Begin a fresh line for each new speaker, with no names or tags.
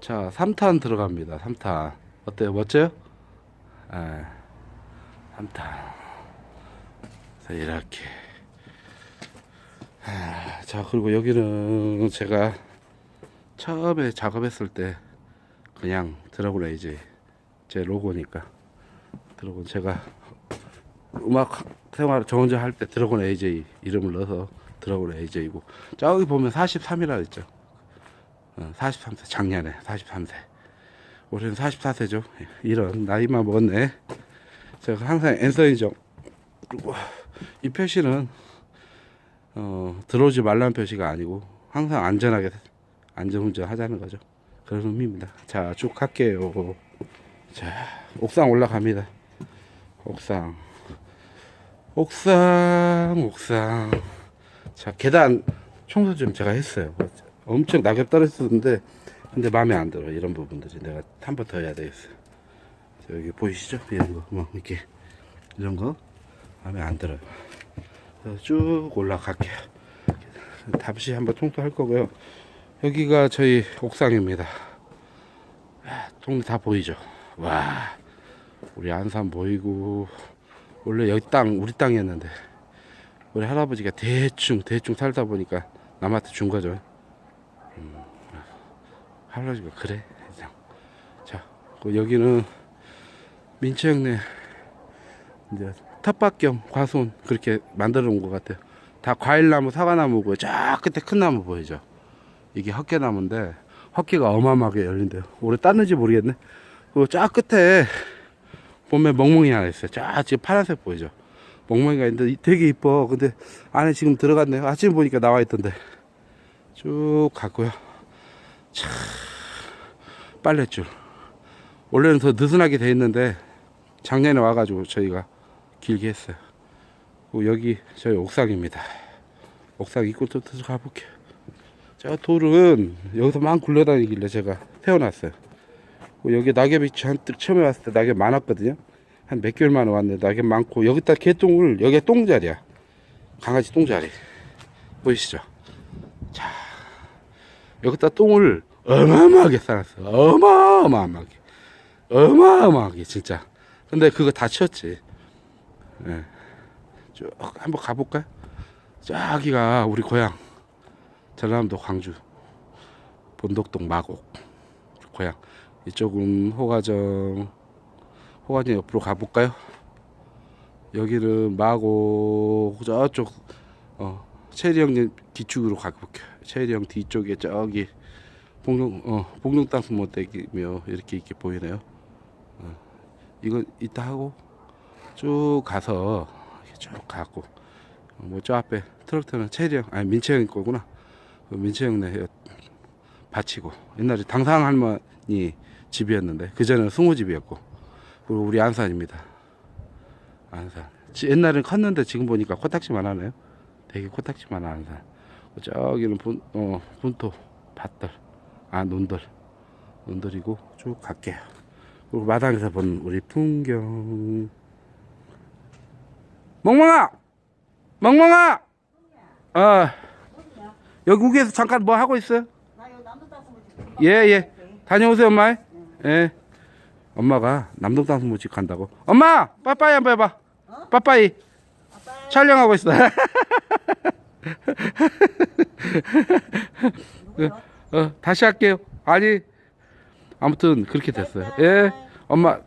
자, 3탄 들어갑니다. 3탄. 어때요? 멋져요? 예. 3탄. 자, 이렇게. 아, 자, 그리고 여기는 제가 처음에 작업했을 때 그냥 드라곤 에이지 제 로고니까 드라곤 제가 음악 생활 저 혼자 할 때 드라곤 AJ 이름을 넣어서 드라곤 AJ고 저기 보면 43이라 했죠. 어, 43세 작년에 43세 올해는 44세죠. 이런 나이만 먹었네. 제가 항상 앤서이죠. 이 표시는 어, 들어오지 말라는 표시가 아니고 항상 안전하게 안전운전 하자는 거죠. 그런 의미입니다. 자, 쭉 갈게요. 자, 옥상 올라갑니다. 옥상. 옥상, 옥상. 자, 계단 청소 좀 제가 했어요. 엄청 낙엽 떨어졌는데, 근데 마음에 안 들어. 이런 부분들이 내가 한 번 더 해야 되겠어요. 자, 여기 보이시죠? 이런 거, 뭐, 이렇게. 이런 거 마음에 안 들어요. 쭉 올라갈게요. 다시 한번 청소할 거고요. 여기가 저희 옥상입니다. 아, 동네 다 보이죠? 와, 우리 안산 보이고, 원래 여기 땅, 우리 땅이었는데, 우리 할아버지가 대충, 대충 살다 보니까 남한테 준 거죠. 음, 할아버지가 그래. 자, 그 여기는 민채 형네, 이제 텃밭 겸 과수원 그렇게 만들어 놓은 것 같아요. 다 과일나무, 사과나무고, 쫙 끝에 큰 나무 보이죠? 이게 헛개나무인데 헛개가 어마어마하게 열린대요. 올해 땄는지 모르겠네. 그리고 쫙 끝에 보면 멍멍이 하나 있어요. 쫙 지금 파란색 보이죠? 멍멍이가 있는데 되게 이뻐. 근데 안에 지금 들어갔네요. 아침 보니까 나와 있던데. 쭉 갔고요. 참 빨랫줄. 원래는 더 느슨하게 돼 있는데 작년에 와가지고 저희가 길게 했어요. 그리고 여기 저희 옥상입니다. 옥상 입구부터 가볼게요. 저 돌은 여기서 막 굴러다니길래 제가 세워놨어요. 그리고 여기 낙엽이 잔뜩 처음에 왔을 때 낙엽 많았거든요. 한 몇 개월 만에 왔는데 낙엽 많고 여기다 개똥을 여기가 똥자리야. 강아지 똥자리. 보이시죠? 자 여기다 똥을 어마어마하게 싸놨어. 어마어마하게. 어마어마하게 진짜. 근데 그거 다 치웠지. 예. 쭉 한번 가볼까요? 저기가 우리 고향. 전라남도 광주 본덕동 마곡 고향 이쪽은 호가정 호가정 옆으로 가볼까요? 여기는 마곡 저쪽 어 체리 형님 뒤쪽으로 가볼게요. 체리 형 뒤쪽에 저기 봉룡 어 봉룡 땅수 못되기며 이렇게 이렇게 보이네요. 어, 이건 이따 하고 쭉 가서 쭉 가고 뭐저 앞에 트럭터는 체리 형 아니 민채 형 거구나. 그 민채 형네 바치고 옛날에 당상 할머니 집이었는데 그 전에는 승호 집이었고 그리고 우리 안산입니다. 안산. 지- 옛날엔 컸는데 지금 보니까 코딱지만 하네요. 되게 코딱지만 한 안산. 저기는 분, 어, 분토 밭들, 아 논들, 논들이고 쭉 갈게요. 그리고 마당에서 본 우리 풍경. 멍멍아, 멍멍아, 아. 여기 위에서 잠깐 뭐 하고 있어요? 예, 예. 다녀오세요, 엄마. 예. 엄마가 남동 땅스무집 간다고. 엄마! 빠빠이 한번 해봐. 빠빠이. 촬영하고 있어. 어, 다시 할게요. 아니, 아무튼 그렇게 됐어요. 예. 엄마,